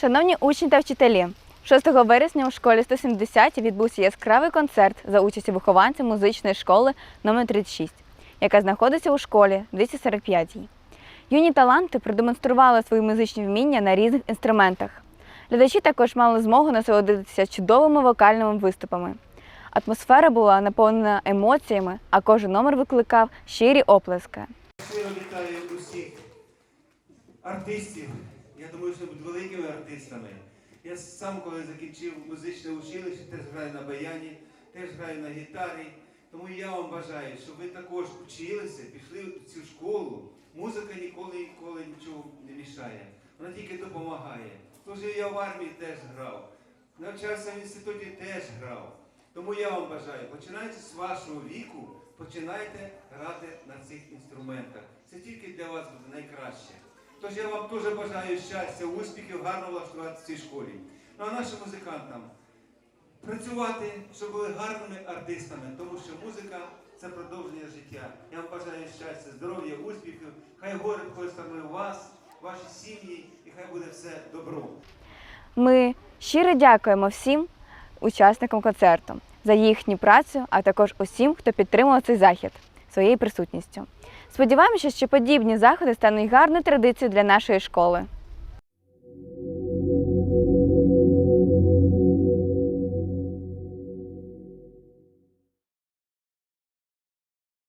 Шановні учні та вчителі, 6 вересня у школі 170 відбувся яскравий концерт за участі вихованців музичної школи номер 36 яка знаходиться у школі 245. Юні таланти продемонстрували свої музичні вміння на різних інструментах. Глядачі також мали змогу насолодитися чудовими вокальними виступами. Атмосфера була наповнена емоціями, а кожен номер викликав щирі оплески. Щиро вітаю усіх артистів. Я думаю, що будуть великими артистами. Я сам, коли закінчив музичне училище, теж граю на баяні, теж граю на гітарі. Тому я вам бажаю, щоб ви також вчилися, пішли в цю школу. Музика ніколи ніколи нічого не мішає. Вона тільки допомагає. Служив я в армії теж грав. Навчався в інституті теж грав. Тому я вам бажаю, починайте з вашого віку, починайте грати на цих інструментах. Це тільки для вас буде найкраще. Тож я вам дуже бажаю щастя, успіхів, гарно влаштуватися в цій школі. Ну а нашим музикантам працювати, щоб були гарними артистами, тому що музика це продовження життя. Я вам бажаю щастя, здоров'я, успіхів. Хай гори входять саме у вас, ваші сім'ї, і хай буде все добро. Ми щиро дякуємо всім учасникам концерту за їхню працю, а також усім, хто підтримував цей захід своєю присутністю. Сподіваємося, що подібні заходи стануть гарною традицією для нашої школи.